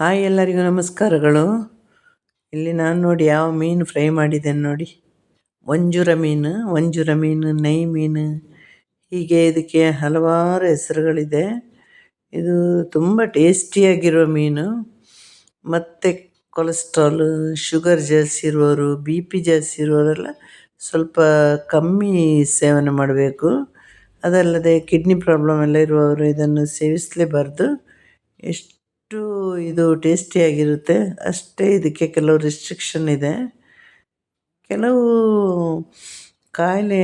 Hi ಎಲ್ಲರಿಗೂ ನಮಸ್ಕಾರಗಳು. ಇಲ್ಲಿ ನಾನು ನೋಡಿ ಯಾವ ಮೀನು ಫ್ರೈ ಮಾಡಿದ್ದೇನೆ ನೋಡಿ. ವಂಜೂರ ಮೀನು ಒಂಜುರ ಮೀನು, ನೈ ಮೀನು. ಹೀಗೆ ಇದಕ್ಕೆ ಹಲವಾರು ಹೆಸರುಗಳಿದೆ. ಇದು ತುಂಬ ಟೇಸ್ಟಿಯಾಗಿರುವ ಮೀನು. ಮತ್ತು ಕೊಲೆಸ್ಟ್ರಾಲು ಶುಗರ್ ಜಾಸ್ತಿ ಇರುವವರು ಬಿ ಪಿ ಜಾಸ್ತಿ ಇರುವವರೆಲ್ಲ ಸ್ವಲ್ಪ ಕಮ್ಮಿ ಸೇವನೆ ಮಾಡಬೇಕು. ಅದಲ್ಲದೆ ಕಿಡ್ನಿ ಪ್ರಾಬ್ಲಮ್ ಎಲ್ಲ ಇರುವವರು ಇದನ್ನು ಸೇವಿಸಲೇಬಾರ್ದು. ಎಷ್ಟು ಎಷ್ಟು ಇದು ಟೇಸ್ಟಿಯಾಗಿರುತ್ತೆ ಅಷ್ಟೇ ಇದಕ್ಕೆ ಕೆಲವು ರಿಸ್ಟ್ರಿಕ್ಷನ್ ಇದೆ. ಕೆಲವು ಕಾಯಿಲೆ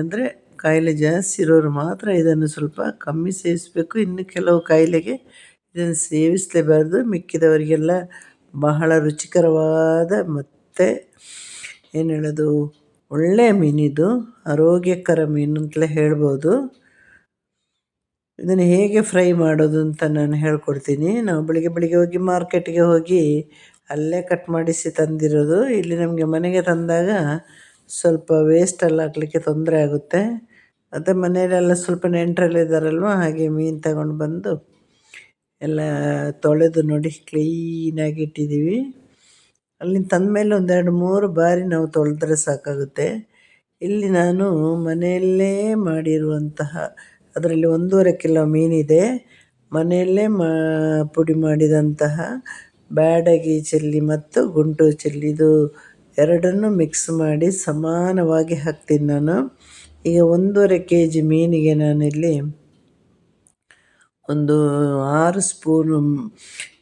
ಅಂದರೆ ಕಾಯಿಲೆ ಜಾಸ್ತಿ ಇರೋರು ಮಾತ್ರ ಇದನ್ನು ಸ್ವಲ್ಪ ಕಮ್ಮಿ ಸೇವಿಸಬೇಕು. ಇನ್ನು ಕೆಲವು ಕಾಯಿಲೆಗೆ ಇದನ್ನು ಸೇವಿಸಲೇಬಾರ್ದು. ಮಿಕ್ಕಿದವರಿಗೆಲ್ಲ ಬಹಳ ರುಚಿಕರವಾದ ಮತ್ತು ಏನು ಹೇಳೋದು ಒಳ್ಳೆಯ ಮೀನಿದು, ಆರೋಗ್ಯಕರ ಮೀನು ಅಂತಲೇ ಹೇಳ್ಬೋದು. ಇದನ್ನು ಹೇಗೆ ಫ್ರೈ ಮಾಡೋದು ಅಂತ ನಾನು ಹೇಳ್ಕೊಡ್ತೀನಿ. ನಾವು ಬೆಳಿಗ್ಗೆ ಬೆಳಿಗ್ಗೆ ಹೋಗಿ ಮಾರ್ಕೆಟ್ಗೆ ಹೋಗಿ ಅಲ್ಲೇ ಕಟ್ ಮಾಡಿಸಿ ತಂದಿರೋದು. ಇಲ್ಲಿ ನಮಗೆ ಮನೆಗೆ ತಂದಾಗ ಸ್ವಲ್ಪ ವೇಸ್ಟೆಲ್ಲ ಹಾಕ್ಲಿಕ್ಕೆ ತೊಂದರೆ ಆಗುತ್ತೆ. ಮತ್ತು ಮನೆಯಲ್ಲೆಲ್ಲ ಸ್ವಲ್ಪ ನೆಂಟರೆಲ್ಲ ಹಾಗೆ ಮೀನು ತಗೊಂಡು ಬಂದು ಎಲ್ಲ ತೊಳೆದು ನೋಡಿ ಕ್ಲೀನಾಗಿ ಇಟ್ಟಿದ್ದೀವಿ. ಅಲ್ಲಿಂದ ತಂದಮೇಲೆ ಒಂದೆರಡು ಮೂರು ಬಾರಿ ನಾವು ತೊಳೆದ್ರೆ ಸಾಕಾಗುತ್ತೆ. ಇಲ್ಲಿ ನಾನು ಮನೆಯಲ್ಲೇ ಮಾಡಿರುವಂತಹ ಅದರಲ್ಲಿ ಒಂದೂವರೆ ಕಿಲೋ ಮೀನಿದೆ. ಮನೆಯಲ್ಲೇ ಮಾ, ಪುಡಿ ಮಾಡಿದಂತಹ ಬ್ಯಾಡಗಿ ಚಿಲ್ಲಿ ಮತ್ತು ಗುಂಟೂರು ಚಿಲ್ಲಿ ಇದು ಎರಡನ್ನು ಮಿಕ್ಸ್ ಮಾಡಿ ಸಮಾನವಾಗಿ ಹಾಕ್ತೀನಿ ನಾನು. ಈಗ ಒಂದೂವರೆ ಕೆ ಜಿ ಮೀನಿಗೆ ನಾನಿಲ್ಲಿ ಒಂದು ಆರು ಸ್ಪೂನು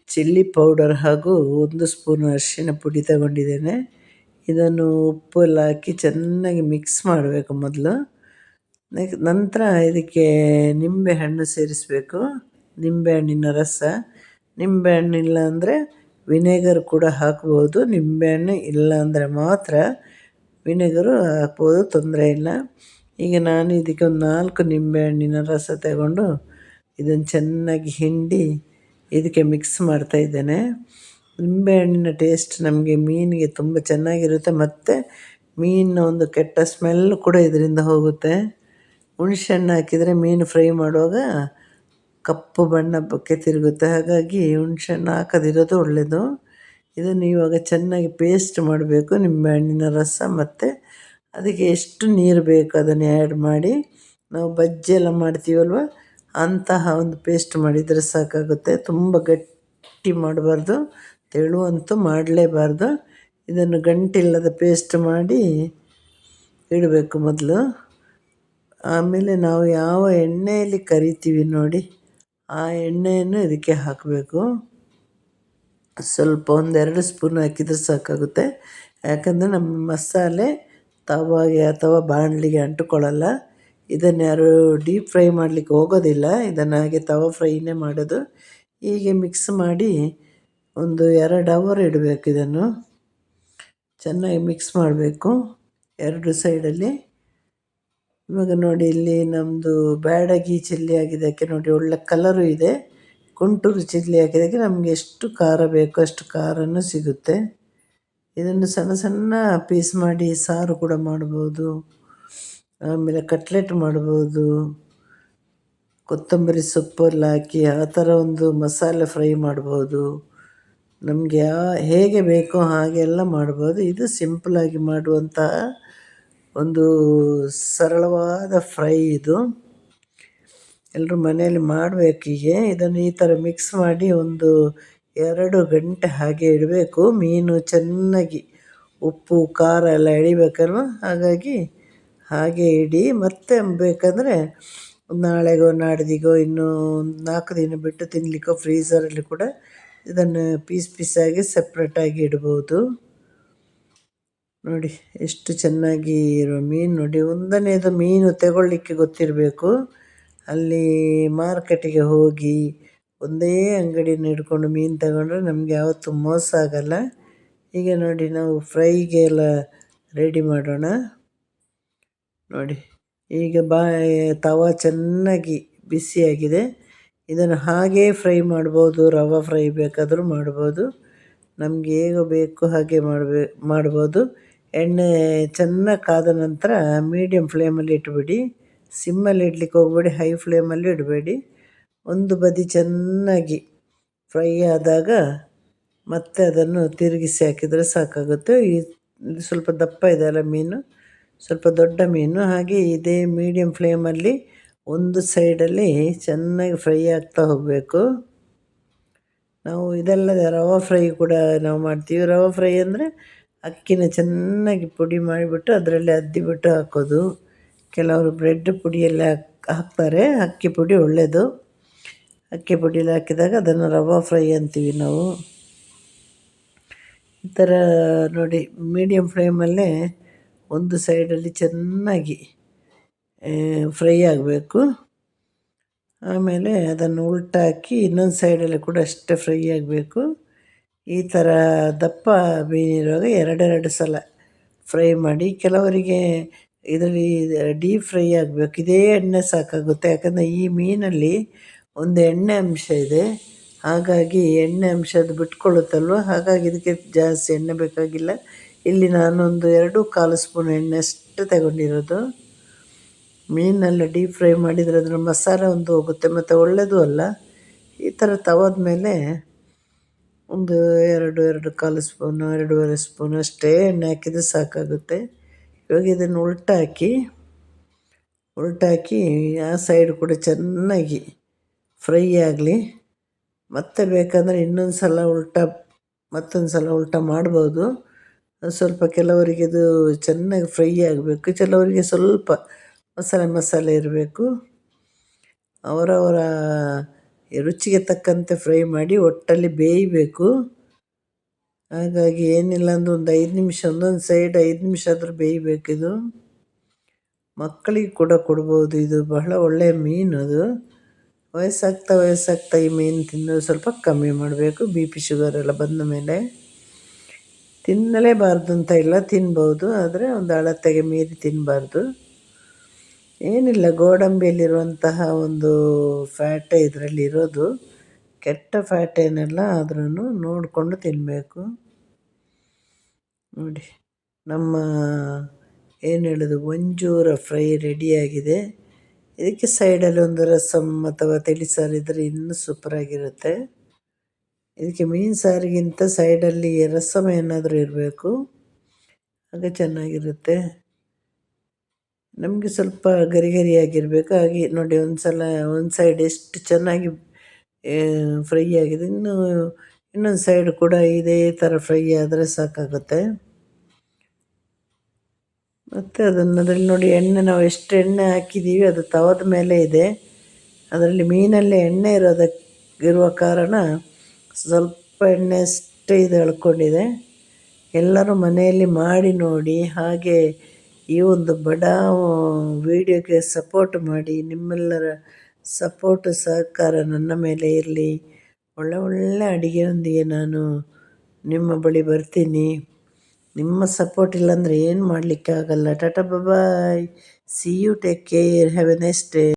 ಚಿಲ್ಲಿ ಪೌಡರ್ ಹಾಗೂ ಒಂದು ಸ್ಪೂನು ಅರಿಶಿನ ಪುಡಿ ತಗೊಂಡಿದ್ದೇನೆ. ಇದನ್ನು ಉಪ್ಪು ಎಲ್ಲ ಹಾಕಿ ಚೆನ್ನಾಗಿ ಮಿಕ್ಸ್ ಮಾಡಬೇಕು ಮೊದಲು. ನಂತರ ಇದಕ್ಕೆ ನಿಂಬೆಹಣ್ಣು ಸೇರಿಸಬೇಕು. ನಿಂಬೆಹಣ್ಣಿನ ರಸ. ನಿಂಬೆಹಣ್ಣು ಇಲ್ಲ ಅಂದರೆ ವಿನೆಗರ್ ಕೂಡ ಹಾಕ್ಬೋದು. ನಿಂಬೆಹಣ್ಣು ಇಲ್ಲ ಅಂದರೆ ಮಾತ್ರ ವಿನೆಗರು ಹಾಕ್ಬೋದು, ತೊಂದರೆ ಇಲ್ಲ. ಈಗ ನಾನು ಇದಕ್ಕೆ ಒಂದು ನಾಲ್ಕು ನಿಂಬೆಹಣ್ಣಿನ ರಸ ತಗೊಂಡು ಇದನ್ನು ಚೆನ್ನಾಗಿ ಹಿಂಡಿ ಇದಕ್ಕೆ ಮಿಕ್ಸ್ ಮಾಡ್ತಾಯಿದ್ದೇನೆ ನಿಂಬೆಹಣ್ಣಿನ ಟೇಸ್ಟ್ ನಮಗೆ ಮೀನಿಗೆ ತುಂಬ ಚೆನ್ನಾಗಿರುತ್ತೆ. ಮತ್ತು ಮೀನಿನ ಒಂದು ಕೆಟ್ಟ ಸ್ಮೆಲ್ ಕೂಡ ಇದರಿಂದ ಹೋಗುತ್ತೆ. ಹುಣ್ಸೆಹಣ್ಣು ಹಾಕಿದರೆ ಮೀನು ಫ್ರೈ ಮಾಡುವಾಗ ಕಪ್ಪು ಬಣ್ಣ ಬಕ್ಕೆ ತಿರುಗುತ್ತೆ. ಹಾಗಾಗಿ ಹುಣ್ಸೆಹಣ್ಣು ಹಾಕದಿರೋದು ಒಳ್ಳೆಯದು ಇದನ್ನು ಇವಾಗ ಚೆನ್ನಾಗಿ ಪೇಸ್ಟ್ ಮಾಡಬೇಕು ನಿಂಬೆಹಣ್ಣಿನ ರಸ ಮತ್ತು ಅದಕ್ಕೆ ಎಷ್ಟು ನೀರು ಬೇಕು ಅದನ್ನು ಆ್ಯಡ್ ಮಾಡಿ. ನಾವು ಬಜ್ಜಿ ಎಲ್ಲ ಮಾಡ್ತೀವಲ್ವ? ಅಂತಹ ಒಂದು ಪೇಸ್ಟ್ ಮಾಡಿದರೆ ಸಾಕಾಗುತ್ತೆ. ತುಂಬ ಗಟ್ಟಿ ಮಾಡಬಾರ್ದು. ತೆಳುವಂತೂ ಮಾಡಲೇಬಾರ್ದು. ಇದನ್ನು ಗಂಟಿಲ್ಲದ ಪೇಸ್ಟ್ ಮಾಡಿ ಇಡಬೇಕು ಮೊದಲು. ಆಮೇಲೆ ನಾವು ಯಾವ ಎಣ್ಣೆಯಲ್ಲಿ ಕರಿತೀವಿ ನೋಡಿ, ಆ ಎಣ್ಣೆಯನ್ನು ಇದಕ್ಕೆ ಹಾಕಬೇಕು. ಸ್ವಲ್ಪ ಒಂದೆರಡು ಸ್ಪೂನ್ ಹಾಕಿದರೆ ಸಾಕಾಗುತ್ತೆ. ಯಾಕಂದರೆ ನಮ್ಮ ಮಸಾಲೆ ತವಾಗೆ ಅಥವಾ ಬಾಣಲಿಗೆ ಅಂಟುಕೊಳ್ಳಲ್ಲ. ಇದನ್ನು ಯಾರು ಡೀಪ್ ಫ್ರೈ ಮಾಡಲಿಕ್ಕೆ ಹೋಗೋದಿಲ್ಲ. ಇದನ್ನು ಹಾಗೆ ತವ ಫ್ರೈನೇ ಮಾಡೋದು. ಹೀಗೆ ಮಿಕ್ಸ್ ಮಾಡಿ ಒಂದು ಎರಡು ಅವರ್ ಇಡಬೇಕು ಇದನ್ನು. ಚೆನ್ನಾಗಿ ಮಿಕ್ಸ್ ಮಾಡಬೇಕು ಎರಡು ಸೈಡಲ್ಲಿ. ಇವಾಗ ನೋಡಿ ಇಲ್ಲಿ ನಮ್ಮದು ಬ್ಯಾಡಗಿ ಚಿಲ್ಲಿ ಆಗಿದ್ದಕ್ಕೆ ನೋಡಿ ಒಳ್ಳೆ ಕಲರು ಇದೆ. ಗುಂಟೂರು ಚಿಲ್ಲಿ ಹಾಕಿದ್ದಕ್ಕೆ ನಮಗೆ ಎಷ್ಟು ಖಾರ ಬೇಕೋ ಅಷ್ಟು ಖಾರನೂ ಸಿಗುತ್ತೆ. ಇದನ್ನು ಸಣ್ಣ ಸಣ್ಣ ಪೀಸ್ ಮಾಡಿ ಸಾರು ಕೂಡ ಮಾಡ್ಬೋದು. ಆಮೇಲೆ ಕಟ್ಲೆಟ್ ಮಾಡ್ಬೋದು. ಕೊತ್ತಂಬರಿ ಸೊಪ್ಪೆಲ್ಲ ಹಾಕಿ ಆ ಥರ ಒಂದು ಮಸಾಲೆ ಫ್ರೈ ಮಾಡ್ಬೋದು. ನಮಗೆ ಹೇಗೆ ಬೇಕೋ ಹಾಗೆಲ್ಲ ಮಾಡ್ಬೋದು. ಇದು ಸಿಂಪಲಾಗಿ ಮಾಡುವಂತಹ ಒಂದು ಸರಳವಾದ ಫ್ರೈ ಇದು. ಎಲ್ಲರೂ ಮನೆಯಲ್ಲಿ ಮಾಡಬೇಕೀಗೆ ಇದನ್ನು ಈ ಥರ ಮಿಕ್ಸ್ ಮಾಡಿ ಒಂದು ಎರಡು ಗಂಟೆ ಹಾಗೆ ಇಡಬೇಕು. ಮೀನು ಚೆನ್ನಾಗಿ ಉಪ್ಪು, ಖಾರ ಎಲ್ಲ ಎಳಿಬೇಕಲ್ವ? ಹಾಗಾಗಿ ಹಾಗೆ ಇಡಿ. ಮತ್ತೆ ಬೇಕಂದರೆ ನಾಳೆಗೋ, ನಾಡಿದಿಗೋ, ಇನ್ನೂ ನಾಲ್ಕು ದಿನ ಬಿಟ್ಟು ತಿನ್ನಲಿಕ್ಕೋ ಫ್ರೀಝರಲ್ಲಿ ಕೂಡ ಇದನ್ನು ಪೀಸ್ ಪೀಸಾಗಿ ಸಪ್ರೇಟಾಗಿ ಇಡ್ಬೋದು. ನೋಡಿ, ಎಷ್ಟು ಚೆನ್ನಾಗಿ ಇರೋ ಮೀನು ನೋಡಿ. ಒಂದನೇದು ಮೀನು ತಗೊಳ್ಳಿಕ್ಕೆ ಗೊತ್ತಿರಬೇಕು. ಅಲ್ಲಿ ಮಾರ್ಕೆಟಿಗೆ ಹೋಗಿ ಒಂದೇ ಅಂಗಡಿನ ಹಿಡ್ಕೊಂಡು ಮೀನು ತಗೊಂಡ್ರೆ ನಮಗೆ ಯಾವತ್ತೂ ಮೋಸ ಆಗಲ್ಲ. ಈಗ ನೋಡಿ, ನಾವು ಫ್ರೈಗೆ ಎಲ್ಲ ರೆಡಿ ಮಾಡೋಣ. ನೋಡಿ, ಈಗ ಬಾ ತವ ಚೆನ್ನಾಗಿ ಬಿಸಿಯಾಗಿದೆ. ಇದನ್ನು ಹಾಗೇ ಫ್ರೈ ಮಾಡ್ಬೋದು, ರವೆ ಫ್ರೈ ಬೇಕಾದರೂ ಮಾಡ್ಬೋದು. ನಮಗೆ ಹೇಗೆ ಬೇಕು ಹಾಗೆ ಮಾಡಬೇ, ಮಾಡ್ಬೋದು. ಎಣ್ಣೆ ಚೆನ್ನಾಗಿ ಕಾದ ನಂತರ ಮೀಡಿಯಮ್ ಫ್ಲೇಮಲ್ಲಿ ಇಟ್ಬಿಡಿ. ಸಿಮ್ಮಲ್ಲಿ ಇಡ್ಲಿಕ್ಕೆ ಹೋಗಬೇಡಿ ಹೈ ಫ್ಲೇಮಲ್ಲಿ ಇಡಬೇಡಿ. ಒಂದು ಬದಿ ಚೆನ್ನಾಗಿ ಫ್ರೈ ಆದಾಗ ಮತ್ತೆ ಅದನ್ನು ತಿರುಗಿಸಿ ಹಾಕಿದರೆ ಸಾಕಾಗುತ್ತೆ. ಈ ಸ್ವಲ್ಪ ದಪ್ಪ ಇದೆ ಅಲ್ಲ ಮೀನು, ಸ್ವಲ್ಪ ದೊಡ್ಡ ಮೀನು. ಹಾಗೆ ಇದೇ ಮೀಡಿಯಮ್ ಫ್ಲೇಮಲ್ಲಿ ಒಂದು ಸೈಡಲ್ಲಿ ಚೆನ್ನಾಗಿ ಫ್ರೈ ಆಗ್ತಾ ಹೋಗಬೇಕು. ನಾವು ಇದಲ್ಲದೆ ರವಾ ಫ್ರೈ ಕೂಡ ನಾವು ಮಾಡ್ತೀವಿ. ರವಾ ಫ್ರೈ ಅಂದರೆ ಅಕ್ಕಿನ ಚೆನ್ನಾಗಿ ಪುಡಿ ಮಾಡಿಬಿಟ್ಟು ಅದರಲ್ಲಿ ಅದ್ದಿಬಿಟ್ಟು ಹಾಕೋದು. ಕೆಲವರು ಬ್ರೆಡ್ ಪುಡಿಯೆಲ್ಲ ಹಾಕ್ತಾರೆ. ಅಕ್ಕಿ ಪುಡಿ ಒಳ್ಳೆಯದು ಅಕ್ಕಿ ಪುಡಿಯಲ್ಲಿ ಹಾಕಿದಾಗ ಅದನ್ನು ರವಾ ಫ್ರೈ ಅಂತೀವಿ ನಾವು. ಈ ಥರ ನೋಡಿ ಮೀಡಿಯಮ್ ಫ್ಲೇಮಲ್ಲೇ ಒಂದು ಸೈಡಲ್ಲಿ ಚೆನ್ನಾಗಿ ಫ್ರೈ ಆಗಬೇಕು. ಆಮೇಲೆ ಅದನ್ನು ಉಲ್ಟಾಕಿ ಇನ್ನೊಂದು ಸೈಡಲ್ಲಿ ಕೂಡ ಅಷ್ಟೇ ಫ್ರೈ ಆಗಬೇಕು. ಈ ಥರ ದಪ್ಪ ಮೀನಿರುವಾಗ ಎರಡೆರಡು ಸಲ ಫ್ರೈ ಮಾಡಿ ಕೆಲವರಿಗೆ ಇದರಲ್ಲಿ ಡೀಪ್ ಫ್ರೈ ಆಗಬೇಕು. ಇದೇ ಎಣ್ಣೆ ಸಾಕಾಗುತ್ತೆ. ಯಾಕಂದರೆ ಈ ಮೀನಲ್ಲಿ ಒಂದು ಎಣ್ಣೆ ಅಂಶ ಇದೆ. ಹಾಗಾಗಿ ಎಣ್ಣೆ ಅಂಶ ಅದು ಬಿಟ್ಕೊಳ್ಳುತ್ತಲ್ವ? ಹಾಗಾಗಿ ಇದಕ್ಕೆ ಜಾಸ್ತಿ ಎಣ್ಣೆ ಬೇಕಾಗಿಲ್ಲ. ಇಲ್ಲಿ ನಾನೊಂದು ಎರಡು ಕಾಲು ಸ್ಪೂನ್ ಎಣ್ಣೆ ಅಷ್ಟು ತಗೊಂಡಿರೋದು. ಮೀನೆಲ್ಲ ಡೀಪ್ ಫ್ರೈ ಮಾಡಿದರೆ ಅದರ ಮಸಾಲೆ ಒಂದು ಹೋಗುತ್ತೆ. ಮತ್ತು ಒಳ್ಳೆಯದು ಅಲ್ಲ. ಈ ಥರ ತವದ ಮೇಲೆ ಒಂದು ಎರಡು ಎರಡು ಕಾಲು ಸ್ಪೂನು, ಎರಡೂವರೆ ಸ್ಪೂನು ಅಷ್ಟೇ ಎಣ್ಣೆ ಹಾಕಿದರೆ ಸಾಕಾಗುತ್ತೆ. ಇವಾಗ ಇದನ್ನು ಉಲ್ಟಾಕಿ ಉಲ್ಟಾಕಿ ಆ ಸೈಡ್ ಕೂಡ ಚೆನ್ನಾಗಿ ಫ್ರೈ ಆಗಲಿ. ಮತ್ತೆ ಬೇಕಂದರೆ ಇನ್ನೊಂದು ಸಲ ಉಲ್ಟಾ, ಮತ್ತೊಂದು ಸಲ ಉಲ್ಟಾ ಮಾಡ್ಬೋದು. ಸ್ವಲ್ಪ ಕೆಲವರಿಗೆ ಇದು ಚೆನ್ನಾಗಿ ಫ್ರೈ ಆಗಬೇಕು. ಕೆಲವರಿಗೆ ಸ್ವಲ್ಪ ಮಸಾಲೆ ಮಸಾಲೆ ಇರಬೇಕು. ಅವರವರ ರುಚಿಗೆ ತಕ್ಕಂತೆ ಫ್ರೈ ಮಾಡಿ ಒಟ್ಟಲ್ಲಿ ಬೇಯಬೇಕು. ಹಾಗಾಗಿ ಏನಿಲ್ಲ ಅಂದ್ರೆ ಒಂದು ಐದು ನಿಮಿಷ, ಒಂದೊಂದು ಸೈಡ್ ಐದು ನಿಮಿಷ ಆದರೂ ಬೇಯಬೇಕಿದು ಮಕ್ಕಳಿಗೆ ಕೂಡ ಕೊಡ್ಬೋದು ಇದು, ಬಹಳ ಒಳ್ಳೆಯ ಮೀನು ಅದು. ವಯಸ್ಸಾಗ್ತಾ ವಯಸ್ಸಾಗ್ತಾ ಈ ಮೀನು ತಿನ್ನೋದು ಸ್ವಲ್ಪ ಕಮ್ಮಿ ಮಾಡಬೇಕು, ಬಿ ಪಿ ಶುಗರ್ ಎಲ್ಲ ಬಂದ ಮೇಲೆ. ತಿನ್ನಲೇಬಾರ್ದು ಅಂತ ಇಲ್ಲ, ತಿನ್ಬೋದು, ಆದರೆ ಒಂದು ಅಳತೆಗೆ ಮೀರಿ ತಿನ್ನಬಾರ್ದು ಏನಿಲ್ಲ, ಗೋಡಂಬಿಯಲ್ಲಿರುವಂತಹ ಒಂದು ಫ್ಯಾಟ್ ಇದರಲ್ಲಿ ಇರೋದು. ಕೆಟ್ಟ ಫ್ಯಾಟ್ ಏನೆಲ್ಲ ಆದ್ರೂ ನೋಡಿಕೊಂಡು ತಿನ್ನಬೇಕು ನೋಡಿ, ನಮ್ಮ ಏನು ಹೇಳೋದು ಒಂಜೂರ ಫ್ರೈ ರೆಡಿಯಾಗಿದೆ. ಇದಕ್ಕೆ ಸೈಡಲ್ಲಿ ಒಂದು ರಸಮ್ ಅಥವಾ ತಿಳಿಸಾರು ಇದ್ದರೆ ಇನ್ನೂ ಸೂಪರಾಗಿರುತ್ತೆ. ಇದಕ್ಕೆ ಮೀನು ಸಾರಿಗಿಂತ ಸೈಡಲ್ಲಿ ರಸಮ್ ಏನಾದರೂ ಇರಬೇಕು. ಆಗ ಚೆನ್ನಾಗಿರುತ್ತೆ. ನಮಗೆ ಸ್ವಲ್ಪ ಗರಿ ಗರಿಯಾಗಿರಬೇಕು ಹಾಗೆ ನೋಡಿ ಒಂದು ಸಲ ಒಂದು ಸೈಡ್ ಎಷ್ಟು ಚೆನ್ನಾಗಿ ಫ್ರೈ ಆಗಿದೆ. ಇನ್ನು, ಇನ್ನೊಂದು ಸೈಡ್ ಕೂಡ ಇದೇ ಥರ ಫ್ರೈ ಆದರೆ ಸಾಕಾಗುತ್ತೆ. ಮತ್ತು ಅದನ್ನು ಅದರಲ್ಲಿ ನೋಡಿ ಎಣ್ಣೆ, ನಾವು ಎಷ್ಟು ಎಣ್ಣೆ ಹಾಕಿದ್ದೀವಿ ಅದು ತವದ ಮೇಲೆ ಇದೆ. ಅದರಲ್ಲಿ ಮೀನಲ್ಲಿ ಎಣ್ಣೆ ಇರೋದಕ್ಕೆ ಇರುವ ಕಾರಣ ಸ್ವಲ್ಪ ಎಣ್ಣೆ ಅಷ್ಟೇ ಇದು ಎಳ್ಕೊಂಡಿದೆ. ಎಲ್ಲರೂ ಮನೆಯಲ್ಲಿ ಮಾಡಿ ನೋಡಿ, ಹಾಗೆ ಈ ಒಂದು ಬಡ ವೀಡಿಯೋಗೆ ಸಪೋರ್ಟ್ ಮಾಡಿ, ನಿಮ್ಮೆಲ್ಲರ ಸಪೋರ್ಟ್ ಸಹಕಾರ ನನ್ನ ಮೇಲೆ ಇರಲಿ. ಒಳ್ಳೆ ಒಳ್ಳೆ ಅಡುಗೆಯೊಂದಿಗೆ ನಾನು ನಿಮ್ಮ ಬಳಿ ಬರ್ತೀನಿ. ನಿಮ್ಮ ಸಪೋರ್ಟ್ ಇಲ್ಲಾಂದರೆ ಏನು ಮಾಡಲಿಕ್ಕೆ ಆಗಲ್ಲ tata bye. See you take care have a next day